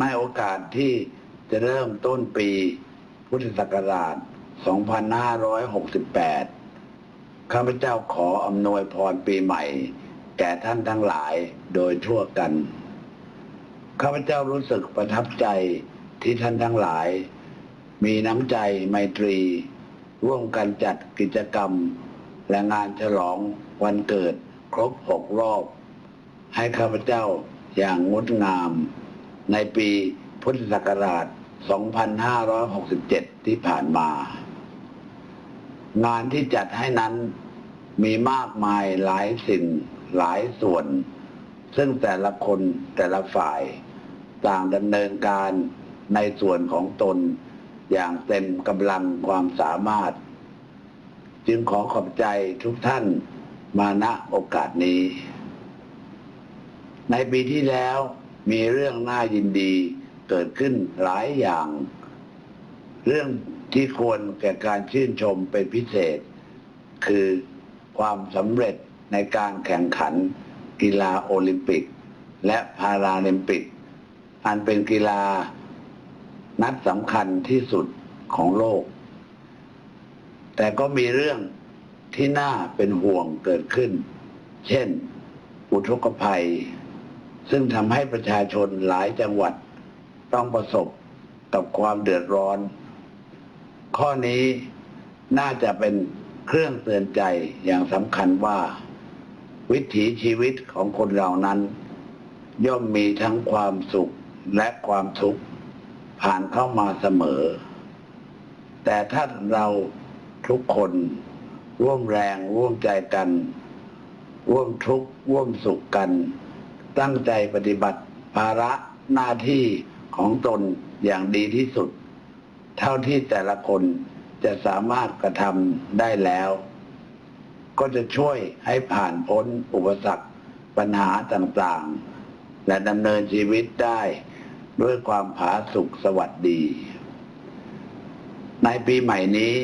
ในโอกาสที่จะเริ่มต้นปีพุทธศักราช 2568 ข้าพเจ้าขออำนวยพรปีใหม่ แก่ท่านทั้งหลายโดยทั่วกัน ข้าพเจ้ารู้สึกประทับใจที่ท่านทั้งหลาย มีน้ำใจไมตรี ร่วมกันจัดกิจกรรม และงานฉลองวันเกิดครบหกรอบ ให้ข้าพเจ้าอย่างงดงาม ในปีพุทธศักราช 2567 ที่ผ่านมา งานที่จัดให้นั้นมีมากมายหลายสิ่งหลายส่วน ซึ่งแต่ละคนแต่ละฝ่าย ต่างดำเนินการในส่วนของตนอย่างเต็มกำลังความสามารถ จึงขอขอบใจทุกท่านมาณโอกาสนี้ ในปีที่แล้ว มีเรื่องน่ายินดีเกิดขึ้นหลายอย่าง เรื่องที่ควรแก่การชื่นชมเป็นพิเศษ คือความสำเร็จในการแข่งขันกีฬาโอลิมปิก และพาราลิมปิก อันเป็นกีฬานัดสำคัญที่สุดของโลก แต่ก็มีเรื่องที่น่าเป็นห่วงเกิดขึ้น เช่น อุทกภัย ซึ่งทำให้ประชาชนหลายจังหวัดต้องประสบกับความเดือดร้อน ข้อนี้น่าจะเป็นเครื่องเตือนใจอย่างสำคัญว่า วิถีชีวิตของคนเรานั้น ย่อมมีทั้งความสุขและความทุกข์ผ่านเข้ามาเสมอ แต่ถ้าเราทุกคนร่วมแรงร่วมใจกัน ร่วมทุกข์ร่วมสุขกัน ตั้งใจปฏิบัติภาระหน้าที่ของตนอย่างดีที่สุด เท่าที่แต่ละคนจะสามารถกระทำได้แล้ว ก็จะช่วยให้ผ่านพ้นอุปสรรคปัญหาต่างๆ และดำเนินชีวิตได้ด้วยความผาสุขสวัสดี ในปีใหม่นี้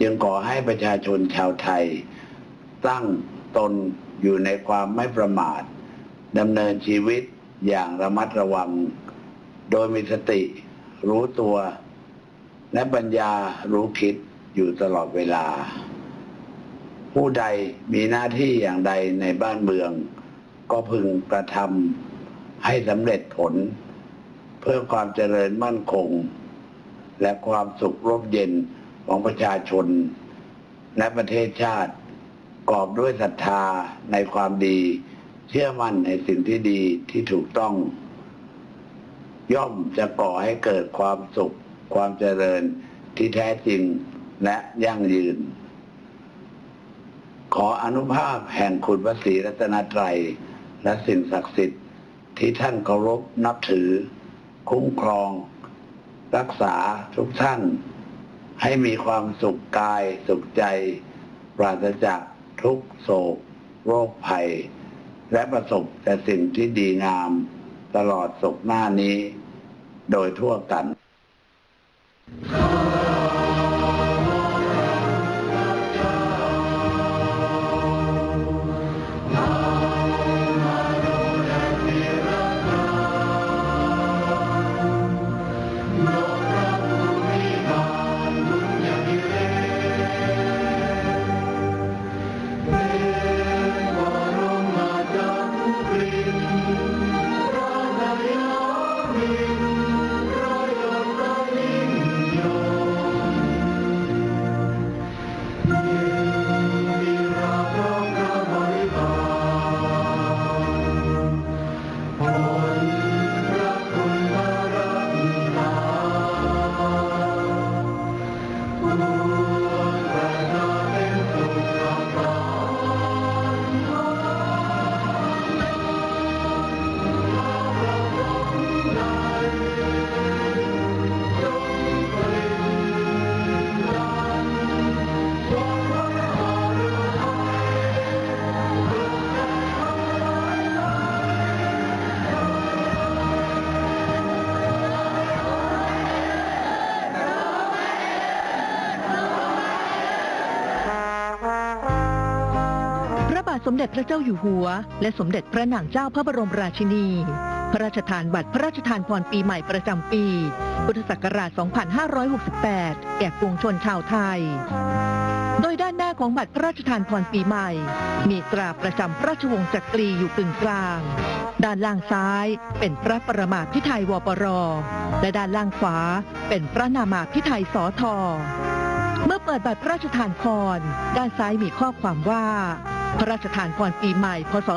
จึงขอให้ประชาชนชาวไทย ตั้งตนอยู่ในความไม่ประมาท ดำเนินชีวิตอย่างระมัดระวัง โดยมีสติรู้ตัว และปัญญารู้คิดอยู่ตลอดเวลา ผู้ใดมีหน้าที่อย่างใดในบ้านเมือง ก็พึงกระทำให้สำเร็จผล เพื่อความเจริญมั่นคง และความสุขร่มเย็นของประชาชน และประเทศชาติกอบด้วยศรัทธาในความดี เชื่อมั่นในสิ่งที่ดีที่ถูกต้อง ย่อมจะก่อให้เกิดความสุข ความเจริญที่แท้จริงและยั่งยืน ขออนุภาพแห่งคุณพระศรีรัตนตรัย และสิ่งศักดิ์สิทธิ์ที่ท่านเคารพนับถือ คุ้มครอง รักษาทุกท่าน ให้มีความสุขกายสุขใจ ปราศจากทุกโศก โรคภัย และประสบแต่สิ่งที่ดีงามตลอดสุขหน้านี้โดยทั่วกันาทสมเด็จพระเจ้าอยู่หัว และสมเด็จพระนางเจ้าพระบรมราชินี พระราชทานบัตรพระราชทานพรปีใหม่ประจำปี พุทธศักราช 2568 แก่ปวงชนชาวไทย โดยด้านหน้าของบัตรพระราชทานพรปีใหม่ มีตราประจำพระราชวงศ์จักรีอยู่กึ่งกลาง ด้านล่างซ้ายเป็นพระประมาพิไทยวปร และด้านล่างขวาเป็นพระนามาพิไทยสอทอเมื่อเปิดบัตรพระราชทานพร ด้านซ้ายมีข้อความว่า พระราชทานพรปีใหม่ พศ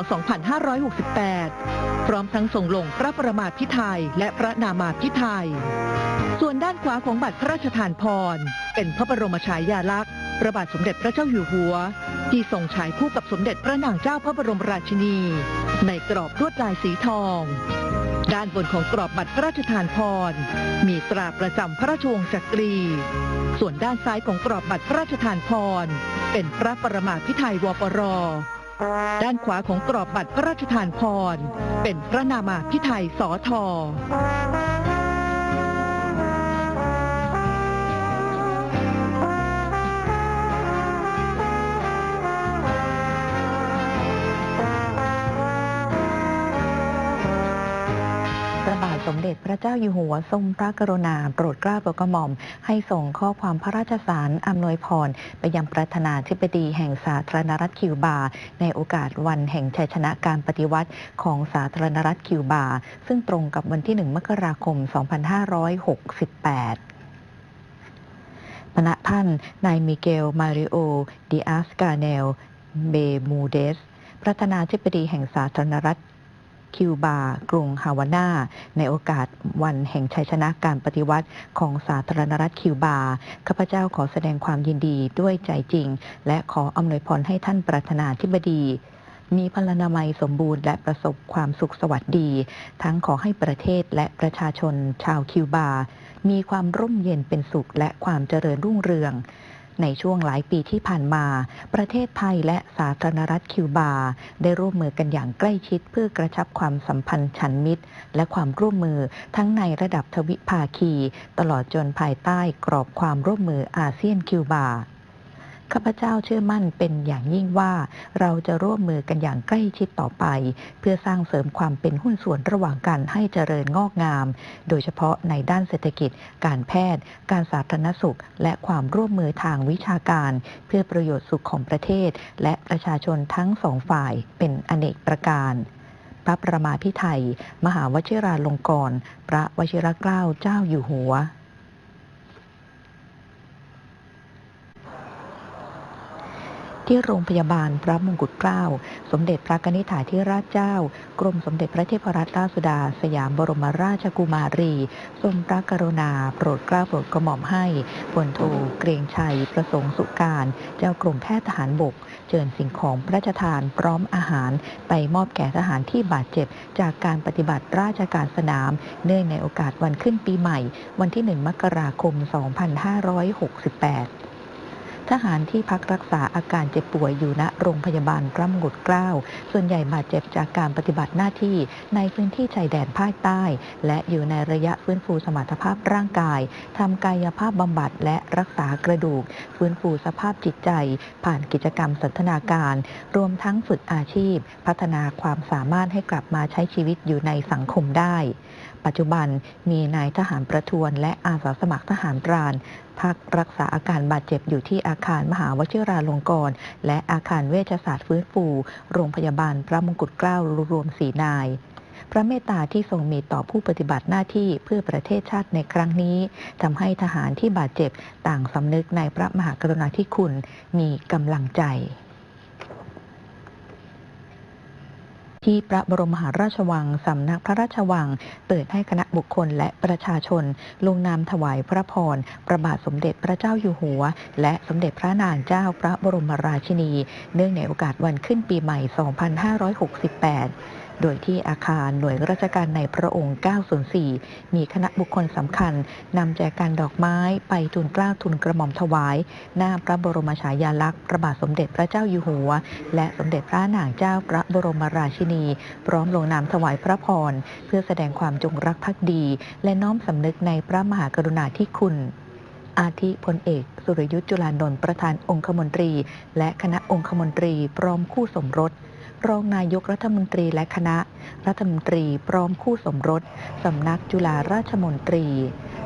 2568 พร้อมทั้งส่งลงพระประมาพิไทยและพระนามาพิไทย ส่วนด้านขวาของบัตรพระราชทานพร เป็นพระบรมฉายาลักษณ์พระบาทสมเด็จพระเจ้าอยู่หัว ที่ทรงฉายคู่กับสมเด็จพระนางเจ้าพระบรมราชินี ในกรอบลวดลายสีทอง ด้านบนของกรอบบัตรพระราชทานพร มีตราประจำพระราชวงศ์จักรี ส่วนด้านซ้ายของกรอบบัตรพระราชทานพร เป็นพระประมาพิไทยวปร ด้านขวาของกรอบบัตรพระราชทานพร เป็นพระนามาพิไทยสอทอ ด็จพระเจ้าอยู่หัวทรงพระกรุณาโปรดเกล้าโปรดกระหม่อม ให้ส่งข้อความพระราชสารอำนวยพร ไปยังประธานาธิบดีแห่งสาธารณรัฐคิวบา ในโอกาสวันแห่งชัยชนะการปฏิวัติของสาธารณรัฐคิวบา ซึ่งตรงกับวันที่ 1 มกราคม 2568พณะท่าน นายมิเกล มาริโอ ดิอาสกาเนล เบมูเดส ประธานาธิบดีแห่งสาธารณรัฐ คิวบา กรุงฮาวาน่าในโอกาสวันแห่งชัยชนะการปฏิวัติของสาธารณรัฐคิวบา ข้าพเจ้าขอแสดงความยินดีด้วยใจจริง และขออำนวยพรให้ท่านประธานาธิบดีมีพลานามัยสมบูรณ์และประสบความสุขสวัสดี ทั้งขอให้ประเทศและประชาชนชาวคิวบา มีความร่มเย็นเป็นสุขและความเจริญรุ่งเรือง ในช่วงหลายปีที่ผ่านมา ประเทศไทยและสาธารณรัฐคิวบา ได้ร่วมมือกันอย่างใกล้ชิดเพื่อกระชับความสัมพันธ์ฉันมิตร และความร่วมมือทั้งในระดับทวิภาคี ตลอดจนภายใต้กรอบความร่วมมืออาเซียนคิวบา ข้าพเจ้าเชื่อมั่นเป็นอย่างยิ่งว่าเราจะร่วมมือกันอย่างใกล้ชิดต่อไป เพื่อสร้างเสริมความเป็นหุ้นส่วนระหว่างกันให้เจริญงอกงาม โดยเฉพาะในด้านเศรษฐกิจ การแพทย์ การสาธารณสุข และความร่วมมือทางวิชาการ เพื่อประโยชน์สุขของประเทศ และประชาชนทั้งสองฝ่ายเป็นอเนกประการพระประมาพิไทย มหาวชิราลงกรณ์พระวชิรเกล้าเจ้าอยู่หัว ที่โรงพยาบาลพระมงกุฎเกล้า สมเด็จพระกนิษฐาธิราชเจ้า กรมสมเด็จพระเทพรัตนราชสุดา สยามบรมราชกุมารี ทรงพระกรุณา โปรดเกล้าโปรดกระหม่อมให้พลโทเกรงชัย ประสงค์สุการ เจ้ากรมแพทย์ทหารบก เชิญสิ่งของพระราชทานพร้อมอาหาร ไปมอบแก่ทหารที่บาดเจ็บ จากการปฏิบัติราชการสนาม เนื่องในโอกาสวันขึ้นปีใหม่ วันที่ 1 มกราคม 2568 ทหารที่พักรักษาอาการเจ็บป่วยอยู่ณโรงพยาบาลพระมงกุฎเกล้า ส่วนใหญ่บาดเจ็บจากการปฏิบัติหน้าที่ในพื้นที่ชายแดนภาคใต้ และอยู่ในระยะฟื้นฟูสมรรถภาพร่างกายทำกายภาพบำบัดและรักษากระดูก ฟื้นฟูสภาพจิตใจ ผ่านกิจกรรมสันทนาการ รวมทั้งฝึกอาชีพ พัฒนาความสามารถให้กลับมาใช้ชีวิตอยู่ในสังคมได้ ปัจจุบันมีนายทหารประทวนและอาสาสมัครทหารพรานพักรักษาอาการบาดเจ็บอยู่ที่อาคารมหาวชิราลงกรณ์และอาคารเวชศาสตร์ฟื้นฟู โรงพยาบาลพระมงกุฎเกล้ารวมสีนาย พระเมตตาที่ทรงมีต่อผู้ปฏิบัติหน้าที่เพื่อประเทศชาติในครั้งนี้ทำให้ทหารที่บาดเจ็บต่างสำนึกในพระมหากรุณาธิคุณมีกำลังใจ ที่พระบรมมหาราชวัง สำนักพระราชวัง เปิดให้คณะบุคคลและประชาชน ลงนามถวายพระพรพระบาทสมเด็จพระเจ้าอยู่หัว และสมเด็จพระนางเจ้าพระบรมราชินี เนื่องในโอกาสวันขึ้นปีใหม่ 2568 โดยที่อาคารหน่วยราชการในพระองค์ 904 มีคณะบุคคลสำคัญนำแจกันดอกไม้ไปทูลกล้าทูลกระหม่อมถวาย หน้าพระบรมฉายาลักษณ์พระบาทสมเด็จพระเจ้าอยู่หัว และสมเด็จพระนางเจ้าพระบรมราชินี พร้อมลงนามถวายพระพร เพื่อแสดงความจงรักภักดี และน้อมสำนึกในพระมหากรุณาธิคุณอาทิพลเอก สุรยุทธ์จุลานนท์ประธานองคมนตรี และคณะองคมนตรีพร้อมคู่สมรส รองนายกรัฐมนตรีและคณะ รัฐมนตรีพร้อมคู่สมรส สำนักจุฬาราชมนตรี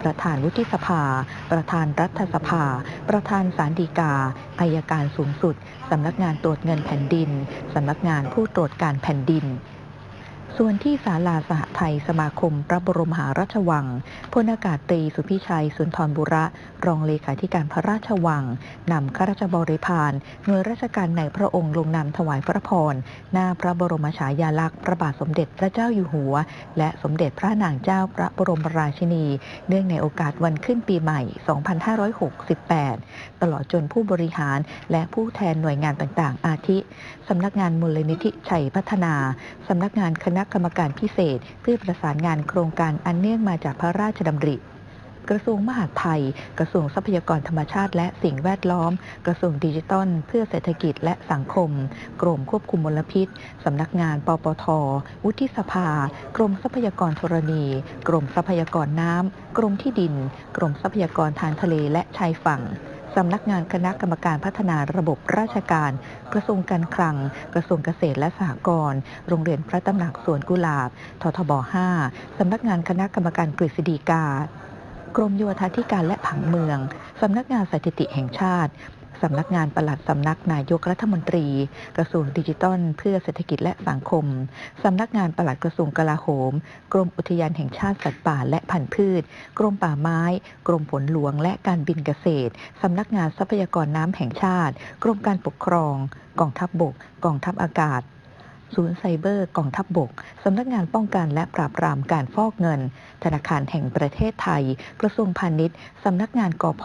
ประธานวุฒิสภา ประธานรัฐสภา ประธานศาลฎีกาอายการสูงสุด สำนักงานตรวจเงินแผ่นดิน สำนักงานผู้ตรวจการแผ่นดิน ส่วนที่ศาลาสหไทยสมาคมพระบรมหาราชวังพลอากาศตรีสุพิชัย สุนทรบุระ รองเลขาธิการพระราชวังนำข้าราชบริพารหน่วยราชการในพระองค์ลงนามถวายพระพร หน้าพระบรมฉายาลักษณ์พระบาทสมเด็จพระเจ้าอยู่หัว และสมเด็จพระนางเจ้าพระบรมราชินี เนื่องในโอกาสวันขึ้นปีใหม่ 2568 ตลอดจนผู้บริหารและผู้แทนหน่วยงานต่างๆ อาทิ สำนักงานมูลนิธิชัยพัฒนา สำนักงานคณะกรรมการพิเศษ เพื่อประสานงานโครงการอันเนื่องมาจากพระราชดำริ กระทรวงมหาดไทย กระทรวงทรัพยากรธรรมชาติ และสิ่งแวดล้อม กระทรวงดิจิทัล เพื่อเศรษฐกิจและสังคม กรมควบคุมมลพิษ สำนักงาน ปปท วุฒิสภา กรมทรัพยากรธรณี กรมทรัพยากรน้ำ กรมที่ดิน กรมทรัพยากรทางทะเลและชายฝั่ง สำนักงานคณะกรรมการพัฒนาระบบราชการ กระทรวงการคลัง กระทรวงเกษตรและสหกรณ์โรงเรียนพระตำหนักสวนกุหลาบททบ 5 สำนักงานคณะกรรมการกฤษฎีกากรมโยธาธิการและผังเมือง สำนักงานสถิติแห่งชาติ สำนักงานปลัดสำนักนายกรัฐมนตรี กระทรวงดิจิทัล เพื่อเศรษฐกิจและสังคม สำนักงานปลัดกระทรวงกลาโหม กรมอุทยานแห่งชาติสัตว์ป่าและพันธุ์พืช กรมป่าไม้ กรมฝนหลวงและการบินเกษตร สำนักงานทรัพยากรน้ำแห่งชาติ กรมการปกครอง กองทัพบบก กองทัพอากาศ ศูนย์ไซเบอร์กองทัพบบก สำนักงานป้องกันและปราบปรามการฟอกเงิน ธนาคารแห่งประเทศไทย กระทรวงพาณิชย์ สำนักงานกพ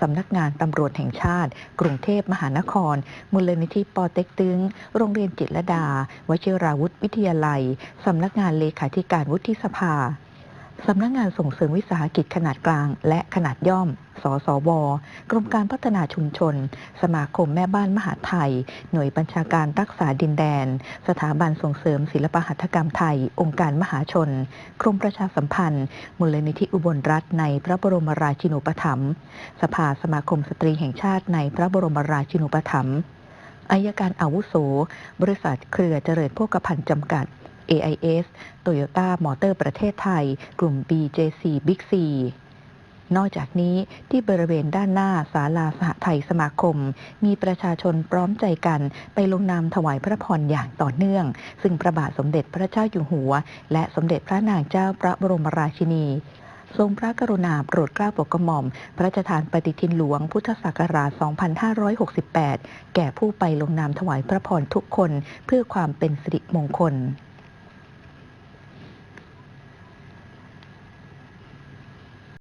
สำนักงานตำรวจแห่งชาติ กรุงเทพมหานคร มูลนิธิปอเต็กตึง โรงเรียนจิตรดา วชิราวุธวิทยาลัย สำนักงานเลขาธิการวุฒิสภา สำนักงานส่งเสริมวิสาหกิจขนาดกลาง และขนาดย่อม สสว กรมการพัฒนาชุมชน สมาคมแม่บ้านมหาไทย หน่วยบัญชาการรักษาดินแดน สถาบันส่งเสริมศิลปหัตถกรรมไทย องค์การมหาชน กรมประชาสัมพันธ์ มูลนิธิอุบลรัฐในพระบรมราชินูปถัมภ์ สภาสมาคมสตรีแห่งชาติในพระบรมราชินูปถัมภ์อายการอาวุโส บริษัทเครือเจริญโภคภัณฑ์จำกัด AIS Toyota Motor ประเทศไทย กลุ่ม BJC Big C นอกจากนี้ที่บริเวณด้านหน้าศาลาสหไทยสมาคม มีประชาชนพร้อมใจกันไปลงนามถวายพระพรอย่างต่อเนื่อง ซึ่งพระบาทสมเด็จพระเจ้าอยู่หัว และสมเด็จพระนางเจ้าพระบรมราชินี ทรงพระกรุณาโปรดเกล้าโปรดกระหม่อม พระราชทานปฏิทินหลวงพุทธศักราช 2568 แก่ผู้ไปลงนามถวายพระพรทุกคนเพื่อความเป็นสิริมงคล